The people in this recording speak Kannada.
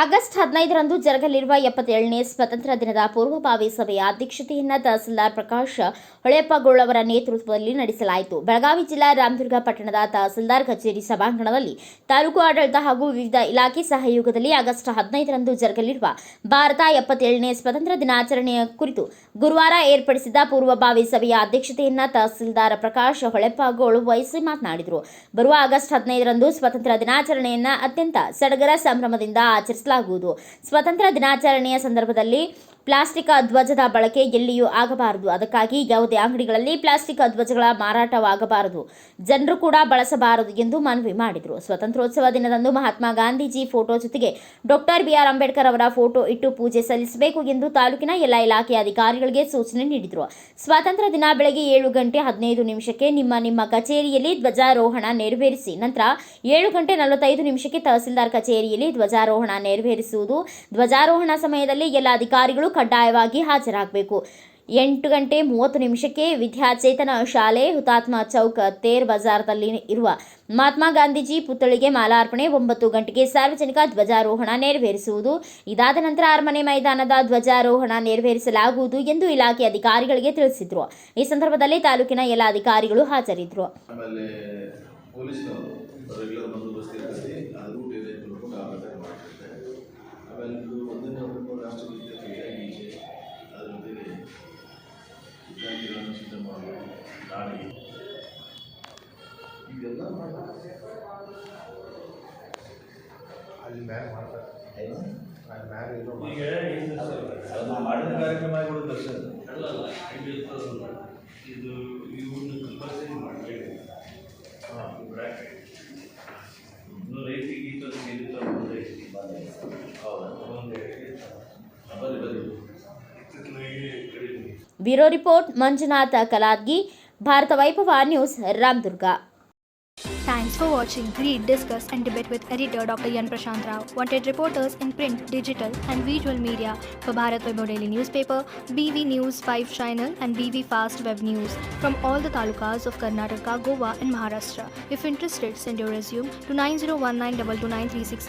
ಆಗಸ್ಟ್ ಹದಿನೈದರಂದು ಜರುಗಲಿರುವ ಎಪ್ಪತ್ತೇಳನೇ ಸ್ವಾತಂತ್ರ್ಯ ದಿನದ ಪೂರ್ವಭಾವಿ ಸಭೆಯ ಅಧ್ಯಕ್ಷತೆಯನ್ನ ತಹಸೀಲ್ದಾರ್ ಪ್ರಕಾಶ್ ಹೊಳೆಯಪ್ಪಗೋಳ್ ಅವರ ನೇತೃತ್ವದಲ್ಲಿ ನಡೆಸಲಾಯಿತು. ಬೆಳಗಾವಿ ಜಿಲ್ಲಾ ರಾಮದುರ್ಗ ಪಟ್ಟಣದ ತಹಸೀಲ್ದಾರ್ ಕಚೇರಿ ಸಭಾಂಗಣದಲ್ಲಿ ತಾಲೂಕು ಆಡಳಿತ ಹಾಗೂ ವಿವಿಧ ಇಲಾಖೆ ಸಹಯೋಗದಲ್ಲಿ ಆಗಸ್ಟ್ ಹದಿನೈದರಂದು ಜರುಗಲಿರುವ ಭಾರತ ಎಪ್ಪತ್ತೇಳನೇ ಸ್ವಾತಂತ್ರ್ಯ ದಿನಾಚರಣೆಯ ಕುರಿತು ಗುರುವಾರ ಏರ್ಪಡಿಸಿದ ಪೂರ್ವಭಾವಿ ಸಭೆಯ ಅಧ್ಯಕ್ಷತೆಯನ್ನ ತಹಸೀಲ್ದಾರ್ ಪ್ರಕಾಶ್ ಹೊಳೆಪ್ಪಗೋಳು ವಹಿಸಿ ಮಾತನಾಡಿದರು. ಬರುವ ಆಗಸ್ಟ್ ಹದಿನೈದರಂದು ಸ್ವತಂತ್ರ ದಿನಾಚರಣೆಯನ್ನ ಅತ್ಯಂತ ಸಡಗರ ಸಂಭ್ರಮದಿಂದ ಆಚರಿಸಲಾಗುವುದು ಸ್ವತಂತ್ರ ದಿನಾಚರಣೆಯ ಸಂದರ್ಭದಲ್ಲಿ ಪ್ಲಾಸ್ಟಿಕ್ ಧ್ವಜದ ಬಳಕೆ ಎಲ್ಲಿಯೂ ಆಗಬಾರದು. ಅದಕ್ಕಾಗಿ ಯಾವುದೇ ಅಂಗಡಿಗಳಲ್ಲಿ ಪ್ಲಾಸ್ಟಿಕ್ ಧ್ವಜಗಳ ಮಾರಾಟವಾಗಬಾರದು. ಜನರು ಕೂಡ ಬಳಸಬಾರದು ಎಂದು ಮನವಿ ಮಾಡಿದರು. ಸ್ವತಂತ್ರೋತ್ಸವ ದಿನದಂದು ಮಹಾತ್ಮ ಗಾಂಧೀಜಿ ಫೋಟೋ ಜೊತೆಗೆ ಡಾಕ್ಟರ್ ಬಿಆರ್ ಅಂಬೇಡ್ಕರ್ ಅವರ ಫೋಟೋ ಇಟ್ಟು ಪೂಜೆ ಸಲ್ಲಿಸಬೇಕು ಎಂದು ತಾಲೂಕಿನ ಎಲ್ಲ ಇಲಾಖೆ ಅಧಿಕಾರಿಗಳಿಗೆ ಸೂಚನೆ ನೀಡಿದರು. ಸ್ವಾತಂತ್ರ್ಯ ದಿನ ಬೆಳಗ್ಗೆ ಏಳು ಗಂಟೆ ಹದಿನೈದು ನಿಮಿಷಕ್ಕೆ ನಿಮ್ಮ ನಿಮ್ಮ ಕಚೇರಿಯಲ್ಲಿ ಧ್ವಜಾರೋಹಣ ನೆರವೇರಿಸಿ, ನಂತರ ಏಳು ಗಂಟೆ ನಲವತ್ತೈದು ನಿಮಿಷಕ್ಕೆ ತಹಸೀಲ್ದಾರ್ ಕಚೇರಿಯಲ್ಲಿ ಧ್ವಜಾರೋಹಣ ನೆರವೇರಿಸುವುದು ಧ್ವಜಾರೋಹಣ ಸಮಯದಲ್ಲಿ ಎಲ್ಲ ಅಧಿಕಾರಿಗಳು ಕಡ್ಡಾಯವಾಗಿ ಹಾಜರಾಗಬೇಕು. ಎಂಟು ಗಂಟೆ ಮೂವತ್ತು ನಿಮಿಷಕ್ಕೆ ವಿದ್ಯಾಚೇತನ ಶಾಲೆ ಹುತಾತ್ಮ ಚೌಕ್ ತೇರ್ ಬಜಾರ್ದಲ್ಲಿ ಇರುವ ಮಹಾತ್ಮ ಗಾಂಧೀಜಿ ಪುತ್ಥಳಿಗೆ ಮಾಲಾರ್ಪಣೆ, ಒಂಬತ್ತು ಗಂಟೆಗೆ ಸಾರ್ವಜನಿಕ ಧ್ವಜಾರೋಹಣ ನೆರವೇರಿಸುವುದು. ಇದಾದ ನಂತರ ಅರಮನೆ ಮೈದಾನದ ಧ್ವಜಾರೋಹಣ ನೆರವೇರಿಸಲಾಗುವುದು ಎಂದು ಇಲಾಖೆ ಅಧಿಕಾರಿಗಳಿಗೆ ತಿಳಿಸಿದರು. ಈ ಸಂದರ್ಭದಲ್ಲಿ ತಾಲೂಕಿನ ಎಲ್ಲ ಅಧಿಕಾರಿಗಳು ಹಾಜರಿದ್ದರು ಸಿದ್ಧ ಮಾಡೋದು ನಾಳೆ ಇದೆಲ್ಲ ಮಾಡ್ತಾರೆ ಅಲ್ಲಿ ಮ್ಯಾಲೆ ಮಾಡ್ತಾರೆ ಅಲ್ಲಿ ಮ್ಯಾಲೆ ಏನೋ ಈಗ ಏನು ಮಾಡಿದ ಕಾರ್ಯಕ್ರಮ ದರ್ಶನ ಅಲ್ಲ ಇದು bureau bureau report Manjunatha Kaladgi Bharata Vaibhava news Ramdurga Thanks for watching, read, discuss and debate with editor Dr. Yan Prashant Rao. Wanted reporters in print, digital and visual media for Bharat Vaibhav Daily Newspaper, BV News 5 Channel and BV Fast Web News from all the talukas of Karnataka, Goa and Maharashtra. If interested, send your resume to 9019229369.